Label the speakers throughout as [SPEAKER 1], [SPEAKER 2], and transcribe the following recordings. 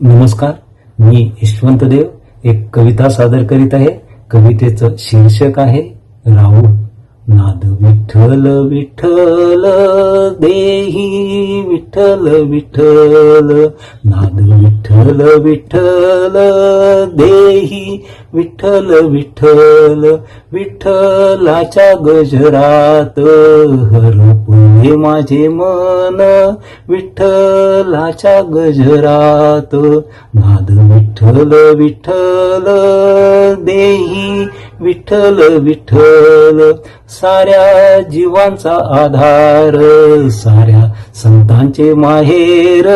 [SPEAKER 1] नमस्कार मी यशवंत देव एक कविता सादर करीत आहे. कवितेचं शीर्षक आहे राहुल नाद विठ्ठल विठ्ठल देही. विठ्ठल विठ्ठल. नाद विठ्ठल विठ्ठल. देही विठ्ठल विठ्ठल. विठ्ठलाच्या गजरात हरपुले माझे मन. विठ्ठलाच्या गजरात नाद विठ्ठल विठ्ठल. देही विठ्ठल विठ्ठल साऱ्या जीवांचा आधार साऱ्या संतांचे माहेर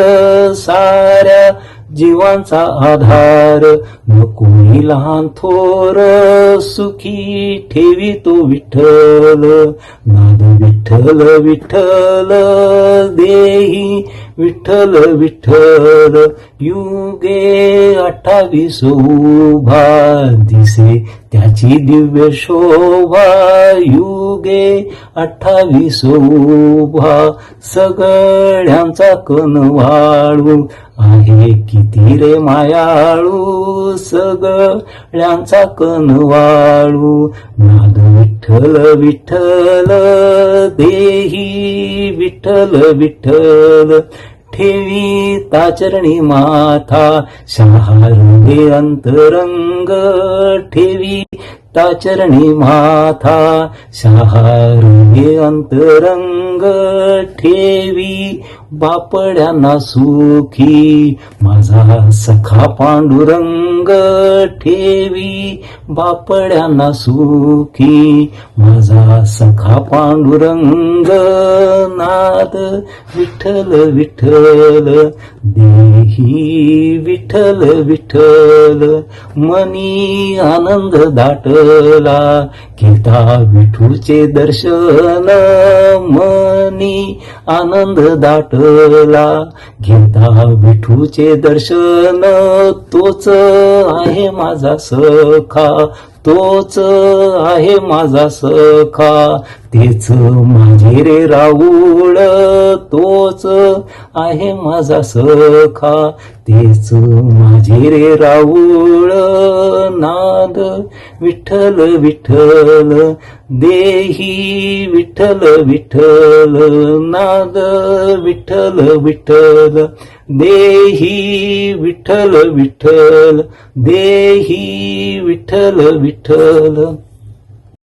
[SPEAKER 1] साऱ्या जीवांचा आधार. न कोणी लहान थोर सुखी ठेवी तो विठ्ठल. नाद विठ्ठल विठ्ठल देही विठ्ठल विठ्ठल युगे अठ्ठावीस उभा दिसे. त्याची दिव्य शोभा युगे अठ्ठावीस उभा. सगळ्यांचा कण वाळू आहे किती रे मायाळू. सगळ्यांचा कण वाळू नाद विठ्ठल विठ्ठल देही विठ्ठल विठ्ठल ठेवी ताचरणी माथा शहारुगे अंतरंग ठेवी ताचरणी माथा शहारुगे अंतरंग ठेवी बापड्यांना सुखी माझा सखा पांडुरंग ठेवी बापड्यांना सुखी माझा सखा पांडुरंग नाद विठ्ठल विठ्ठल देही विठ्ठल विठ्ठल मनी आनंद दाट दाटला घेता विठूचे दर्शन मनी आनंद दाटला. घेता विठूचे दर्शन तोच आहे माझा सखा तोच आहे माझा सखा. तेच माझे रे राऊळ तोच आहे माझा सखा? तेच माझे रे राऊळ नाद. विठ्ठल विठ्ठल देही विठ्ठल विठ्ठल नाद. विठ्ठल विठ्ठल देही विठ्ठल विठ्ठल देही विठ्ठल विठ्ठल.